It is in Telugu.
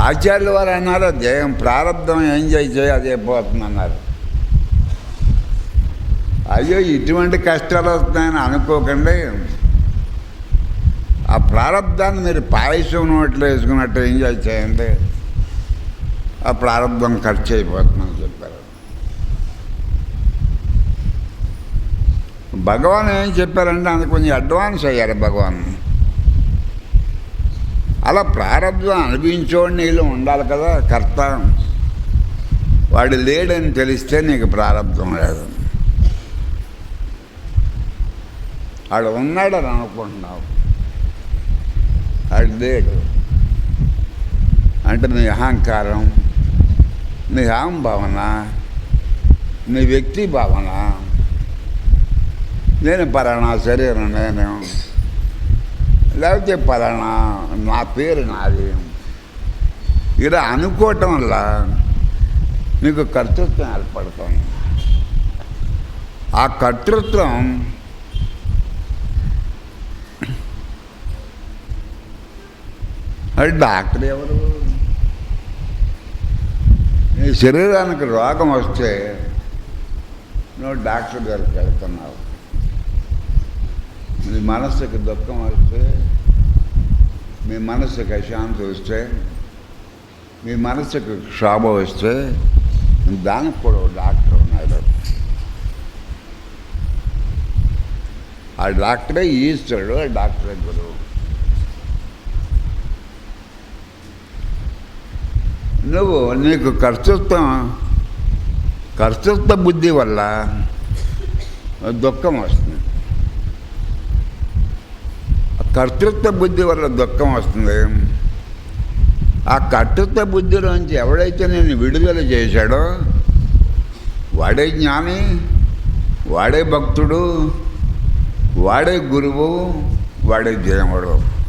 ఆచార్యుల వారు అన్నారు దేహం ప్రారంధం ఎంజాయ్ చేయి అదే అయిపోతుందన్నారు అయ్యో ఇటువంటి కష్టాలు వస్తున్నాయని అనుకోకండి. ఆ ప్రారంధాన్ని మీరు పాయసం నోట్లో వేసుకున్నట్టు ఎంజాయ్ చేయండి. ఆ ప్రారంభం ఖర్చు అయిపోతుందని చెప్పారు. భగవాన్ ఏం చెప్పారంటే అందుకు కొంచెం అడ్వాన్స్ అయ్యారు భగవాన్. అలా ప్రారంభం అనిపించోడు నీళ్ళు ఉండాలి కదా కర్త. వాడు లేడని తెలిస్తే నీకు ప్రారంభం లేదు. వాడు ఉన్నాడని అనుకుంటున్నావు. వాడు లేడు. అంటే నీ అహంకారం నీ అహం భావన నీ వ్యక్తి భావన నేను పరాణా శరీరం నేను లేకపోతే పలానా నా పేరు నాది. ఇలా అనుకోవటం వల్ల నీకు కర్తృత్వం ఏర్పడుతుంది ఆ కర్తృత్వం అది డాక్టర్ ఎవరు? నీ శరీరానికి రోగం వస్తే నువ్వు డాక్టర్ గారికి వెళ్తున్నావు. నీ మనస్సుకి దుఃఖం వస్తే మీ మనస్సుకి అశాంతి వస్తే మీ మనస్సుకి క్షోభ వస్తే దానికి కూడా ఓ డాక్టర్ ఉన్నాడు ఆ డాక్టరే ఈశ్వరుడు ఆ డాక్టరే గురువు నువ్వు నీకు కర్తృత్వం కర్తృత్వ బుద్ధి వల్ల దుఃఖం వస్తుంది కర్తృత్వ బుద్ధి వల్ల దుఃఖం వస్తుంది. ఆ కర్తృత్వ బుద్ధిలోంచి ఎవడైతే నేను విడుదల చేశాడో వాడే జ్ఞాని వాడే భక్తుడు వాడే గురువు వాడే దేవుడు.